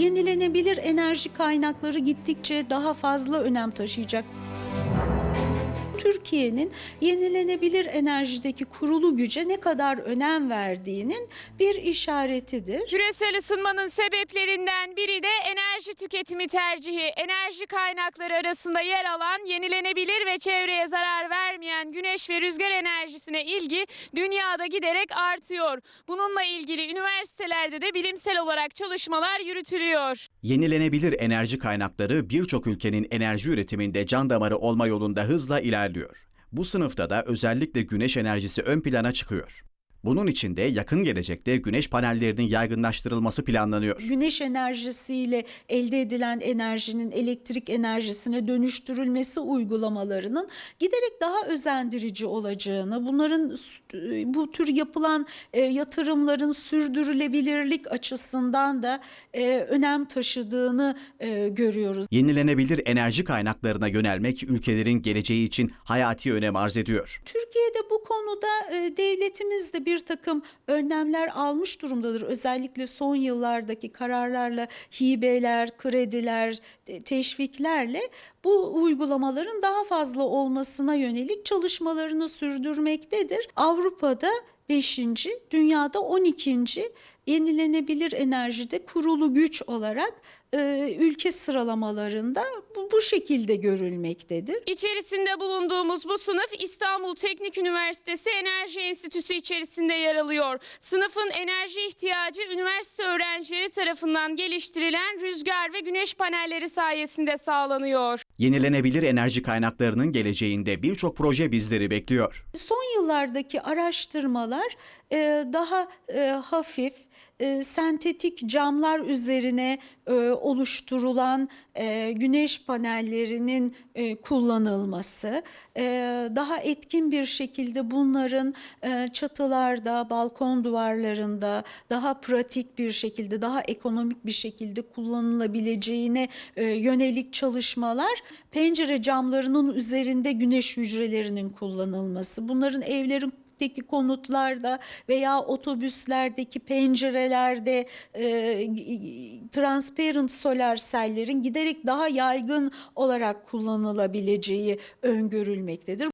Yenilenebilir enerji kaynakları gittikçe daha fazla önem taşıyacak. Türkiye'nin yenilenebilir enerjideki kurulu güce ne kadar önem verdiğinin bir işaretidir. Küresel ısınmanın sebeplerinden biri de enerji tüketimi tercihi. Enerji kaynakları arasında yer alan yenilenebilir ve çevreye zarar vermeyen güneş ve rüzgar enerjisine ilgi dünyada giderek artıyor. Bununla ilgili üniversitelerde de bilimsel olarak çalışmalar yürütülüyor. Yenilenebilir enerji kaynakları birçok ülkenin enerji üretiminde can damarı olma yolunda hızla ilerliyor. Bu sınıfta da özellikle güneş enerjisi ön plana çıkıyor. Bunun için de yakın gelecekte güneş panellerinin yaygınlaştırılması planlanıyor. Güneş enerjisiyle elde edilen enerjinin elektrik enerjisine dönüştürülmesi uygulamalarının giderek daha özendirici olacağını, bunların bu tür yapılan e, yatırımların sürdürülebilirlik açısından da e, önem taşıdığını e, görüyoruz. Yenilenebilir enerji kaynaklarına yönelmek ülkelerin geleceği için hayati önem arz ediyor. Türkiye'de bu konuda e, devletimiz de bir takım önlemler almış durumdadır. Özellikle son yıllardaki kararlarla hibeler, krediler, te- teşviklerle bu uygulamaların daha fazla olmasına yönelik çalışmalarını sürdürmektedir. Avrupa'da 5. dünyada 12. yenilenebilir enerjide kurulu güç olarak e, ülke sıralamalarında bu, bu şekilde görülmektedir. İçerisinde bulunduğumuz bu sınıf İstanbul Teknik Üniversitesi Enerji Enstitüsü içerisinde yer alıyor. Sınıfın enerji ihtiyacı üniversite öğrencileri tarafından geliştirilen rüzgar ve güneş panelleri sayesinde sağlanıyor. Yenilenebilir enerji kaynaklarının geleceğinde birçok proje bizleri bekliyor. Son yıllardaki araştırmalar e, daha e, hafif, e, sentetik camlar üzerine e, oluşturulan e, güneş panellerinin e, kullanılması, e, daha etkin bir şekilde bunların e, çatılarda, balkon duvarlarında daha pratik bir şekilde, daha ekonomik bir şekilde kullanılabileceğine e, yönelik çalışmalar, pencere camlarının üzerinde güneş hücrelerinin kullanılması, bunların evlerin teki konutlarda veya otobüslerdeki pencerelerde e, transparent solar sellerin giderek daha yaygın olarak kullanılabileceği öngörülmektedir.